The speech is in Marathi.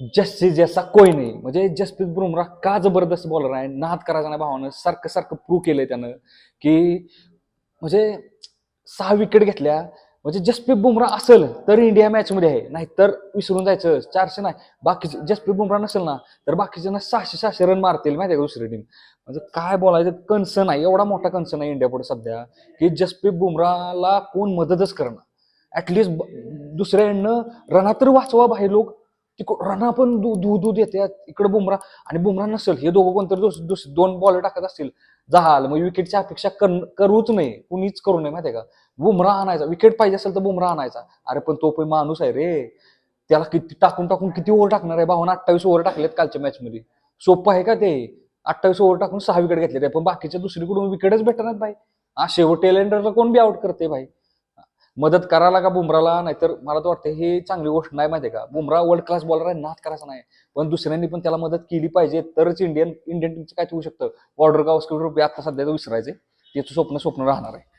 जस्सी जसा कोई नाही. म्हणजे जसप्रीत बुमरा का जबरदस्त बॉलर आहे? नाद करायचा नाही भावानं. सारखं सारखं प्रूव्ह केलंय त्यानं की म्हणजे सहा विकेट घेतल्या. म्हणजे जसप्रीत बुमराह असेल तर इंडिया मॅचमध्ये आहे. नाहीतर विसरून जायचं. चारशे नाही. बाकीचे जसप्रीत बुमरा नसेल ना तर बाकीच्यांना सहाशे सहाशे रन मारतील माहिती आहे का दुसरी टीम म्हणजे काय बोलायचं? कन्सर्न आहे. एवढा मोठा कन्सर्न आहे इंडिया पुढे सध्या की जसप्रीत बुमराहला कोण मदतच करणार. ऍटलिस्ट दुसऱ्याकडनं रना तर वाचवा बाहेर लोक. तिकड रना पण दू दूध दूध येतात इकडे बुमरा आणि बुमरा नसेल हे दोघं कोणतरी दुस दुस दोन बॉल टाकत असतील. झाल मग विकेटची अपेक्षा कर करूच नाही कुणीच करू नये माहिती आहे का? बुमरा आणायचा विकेट पाहिजे असेल तर बुमरा आणायचा. अरे पण तो पण माणूस आहे रे. त्याला किती टाकून टाकून किती ओव्हर टाकणार आहे? भावानं अठ्ठावीस ओव्हर टाकलेत कालच्या मॅचमध्ये सोपं आहे का ते? अठ्ठावीस ओव्हर टाकून सहा विकेट घेतले पण बाकीच्या दुसरीकडून विकेटच भेटणार भाई हा शेवट टेलेंडरला कोण बी आउट करते भाई मदत करायला का बुमराला? नाहीतर मला तर वाटतं हे चांगली गोष्ट नाही माहिती आहे का? बुमरा वर्ल्ड क्लास बॉलर आहे नाच करायचा नाही. पण दुसऱ्यांनी पण त्याला मदत केली पाहिजे तरच इंडियन इंडियन टीमचं काय होऊ शकतं? बॉर्डर गावस्कर रुपये आता सध्या तर विसरायचे. त्याचं स्वप्न स्वप्न राहणार आहे.